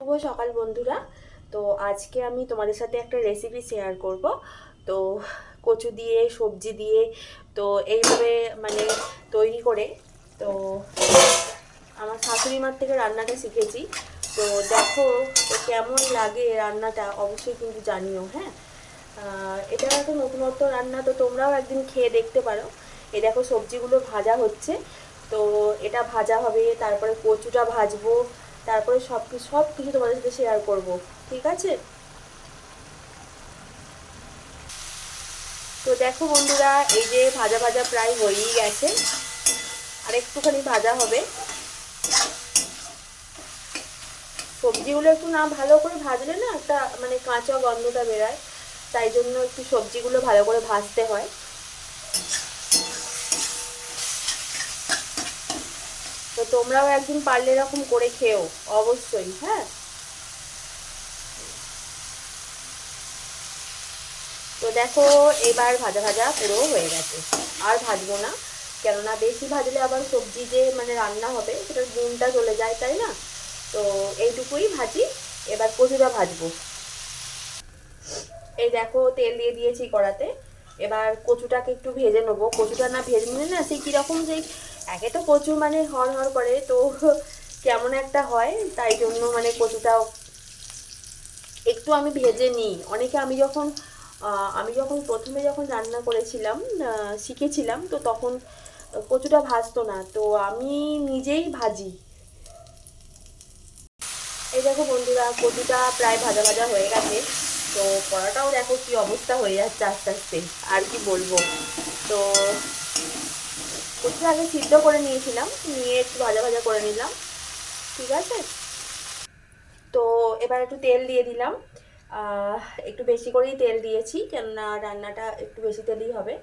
শুভ সকাল বন্ধুরা। তো আজকে আমি তোমাদের সাথে একটা রেসিপি শেয়ার করব। তো কচু দিয়ে, সবজি দিয়ে, তো এইভাবে মানে তৈরি করে, তো আমার শাশুড়ি মার থেকে রান্নাটা শিখেছি। তো দেখো তো কেমন লাগে রান্নাটা, অবশ্যই কিন্তু জানিও হ্যাঁ? এটা একটা নতুনত্ব রান্না, তো তোমরাও একদিন খেয়ে দেখতে পারো। এ দেখো সবজিগুলো ভাজা হচ্ছে, তো এটা ভাজা হবে, তারপরে কচুটা ভাজবো তারপরে সব কিছু সব কিছু তোমাদের সাথে শেয়ার করব, ঠিক আছে? তো দেখো বন্ধুরা, এই যে ভাজা ভাজা প্রায় হয়েই গেছে, আর একটুখানি ভাজা হবে। সবজিগুলো একটু না ভালো করে ভাজলে না একটা মানে কাঁচা গন্ধটা বেরায়, তাই জন্য একটু সবজিগুলো ভালো করে ভাজতে হয়। তো তোমরাও একদিন পারলে এরকম করে খেও, অবশ্যই হ্যাঁ? তো দেখো, এবার ভাজা ভাজা পুরো হয়ে গেছে। আর ভাজবো না, কেননা বেশি ভাজলে আবার সবজি যে মানে রান্না হবে, সেটার গুণটা চলে যায়, তাই না? তো এইটুকুই ভাজি, এবার কচুটা ভাজবো। এই দেখো, তেল দিয়ে দিয়েছি কড়াতে। এবার কচুটাকে একটু ভেজে নেব। কচুটা না ভেজে নিলে না সেই কীরকম যে একে তো প্রচুর মানে হর হর করে, তো কেমন একটা হয়, তাই জন্য মানে কচুটাও একটু আমি ভেজে নিই। অনেকে আমি যখন আমি যখন প্রথমে যখন রান্না করেছিলাম শিখেছিলাম, তো তখন কচুটা ভাজতো না, তো আমি নিজেই ভাজি। এই দেখো বন্ধুরা, কচুটা প্রায় ভাজা ভাজা হয়ে গেছে, তো পরোটাও দেখো কি অবস্থা হয়ে যাচ্ছে আস্তে আস্তে, আর কি বলব। তো কচুটা আগে সিদ্ধ করে নিয়েছিলাম, নিয়ে একটু ভাজা ভাজা করে নিলাম। ঠিক আছে? তো এবার একটু তেল দিয়ে দিলাম। একটু বেশি করেই তেল দিয়েছি, কেননা রান্নাটা একটু বেশি তেলই হবে।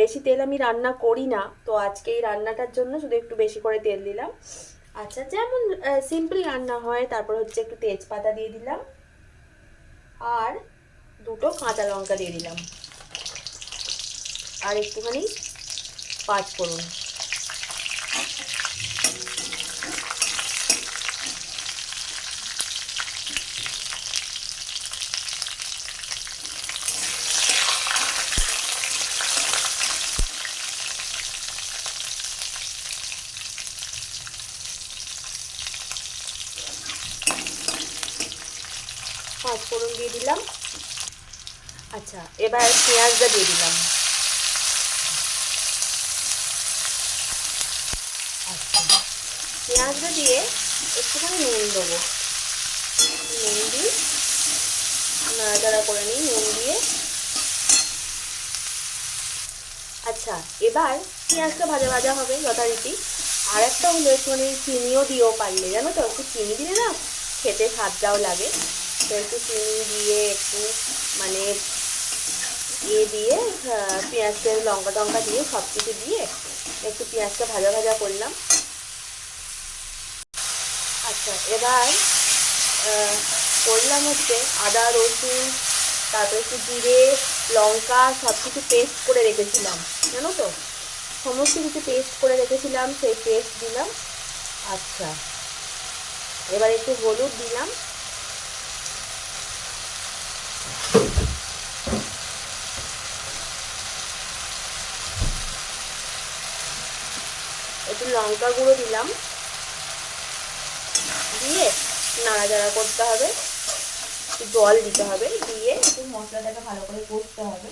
বেশি তেল আমি রান্না করি না, তো আজকে এই রান্নাটার জন্য শুধু একটু বেশি করে তেল দিলাম। আচ্ছা যেমন সিম্পল রান্না হয়, তারপর হচ্ছে একটু তেজপাতা দিয়ে দিলাম। আর দুটো কাঁচা লঙ্কা দিয়ে দিলাম। আর একটুখানি পাঁচ ফোড়ন পাঁচ ফোড়ন দিয়ে দিলাম আচ্ছা এবার পেঁয়াজটা দিয়ে দিলাম পেঁয়াজটা দিয়ে একটুখানি নুন দেবো। নুন দিই নাড়াচাড়া করে নিই, নুন দিয়ে। আচ্ছা এবার পেঁয়াজটা ভাজা ভাজা হবে যথারীতি। আর একটা হলো একটুখানি চিনিও দিও পারলে, জানো তো? একটু চিনি দিলে না খেতে স্বাদটাও লাগে। তো একটু চিনি দিয়ে একটু মানে ইয়ে দিয়ে পেঁয়াজটা লঙ্কা টঙ্কা দিয়ে সব কিছু দিয়ে একটু পেঁয়াজটা ভাজা ভাজা করলাম। আচ্ছা এবার করলাম হচ্ছে আদা, রসুন, তারপর একটু জিরে, লঙ্কা সব কিছু পেস্ট করে রেখেছিলাম, জানো তো? সমস্ত কিছু পেস্ট করে রেখেছিলাম, সেই পেস্ট দিলাম। আচ্ছা এবার একটু হলুদ দিলাম। একটু লঙ্কা গুঁড়ো দিলাম। দিয়ে নাড়াচাড়া করতে হবে। জল দিতে হবে, দিয়ে একটু মশলাটাকে ভালো করে কষতে হবে।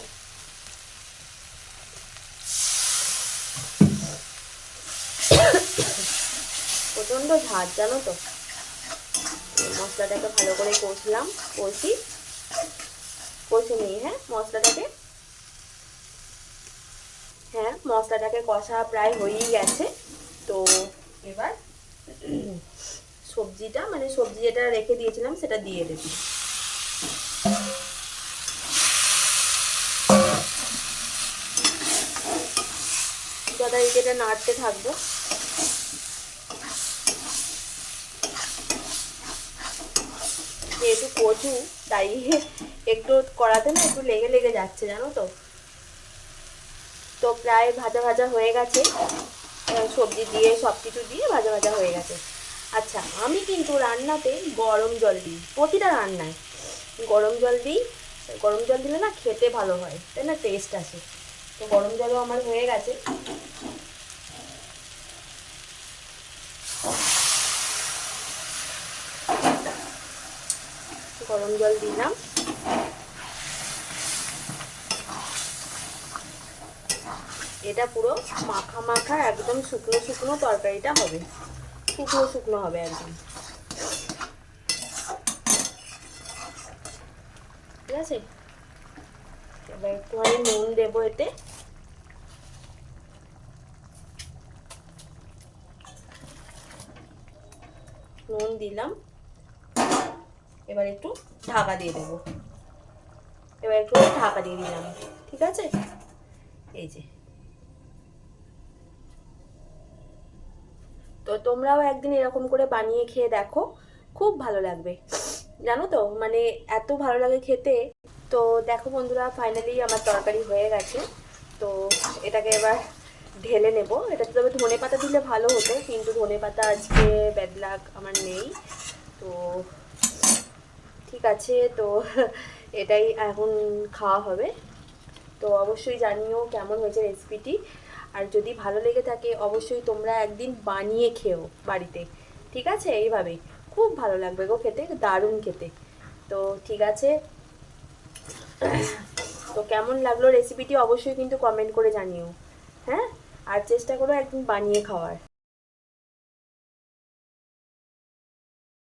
প্রচণ্ড ঝাঁজ জানো তো? মশলাটাকে ভালো করে কষলাম, কষি। কষে নিই হ্যাঁ? মশলাটাকে? হ্যাঁ মশলাটাকে কষা প্রায় হয়েই গেছে তো এবার সবজিটা মানে সবজি যেটা রেখে দিয়েছিলাম সেটা দিয়ে দেবো। যথারীতি এটা নাড়তে থাকব। যেহেতু কচু, তাই একটু করাতে না একটু লেগে লেগে যাচ্ছে, জানো তো? তো প্রায় ভাজা ভাজা হয়ে গেছে। সবজি দিয়ে সব কিছু দিয়ে ভাজা ভাজা হয়ে গেছে। আচ্ছা আমি কিন্তু রান্নাতে গরম জল দিই, প্রতিটা রান্নায়। গরম জল দিই, গরম জল দিলে না খেতে ভালো হয়, তাই না? টেস্ট আসে। তো গরম জলও আমার হয়ে গেছে। গরম জল দিলাম। এটা পুরো মাখা মাখা, একদম শুকনো শুকনো তরকারিটা হবে। শুকনো শুকনো হবে একদম। ঠিক আছে? এবার একটু একটুখানি নুন দেবো এতে। নুন দিলাম। এবার একটু ঢাকা দিয়ে দেবো। এবার একটু ঢাকা দিয়ে দিলাম। ঠিক আছে? এই যে। তো তোমরাও একদিন এরকম করে বানিয়ে খেয়ে দেখো। খুব ভালো লাগবে। জানো তো মানে এত ভালো লাগে খেতে। তো দেখো বন্ধুরা ফাইনালি আমার তরকারি হয়ে গেছে। তো এটাকে এবার ঢেলে নেব। এটাতে তবে ধনে পাতা দিলে ভালো হতো, কিন্তু ধনে পাতা আজকে ব্যাডলাক আমার নেই। তো ঠিক আছে, তো এটাই এখন খাওয়া হবে। তো অবশ্যই জানিও কেমন হয়েছে রেসিপিটি আর যদি ভালো লেগে থাকে, অবশ্যই তোমরা একদিন বানিয়ে খেও বাড়িতে। ঠিক আছে? এইভাবে খুব ভালো লাগবে গো খেতে, দারুণ খেতে। তো ঠিক আছে? তো কেমন লাগল রেসিপিটি অবশ্যই কিন্তু কমেন্ট করে জানিও। হ্যাঁ? আর চেষ্টা করো একদিন বানিয়ে খাওয়ার।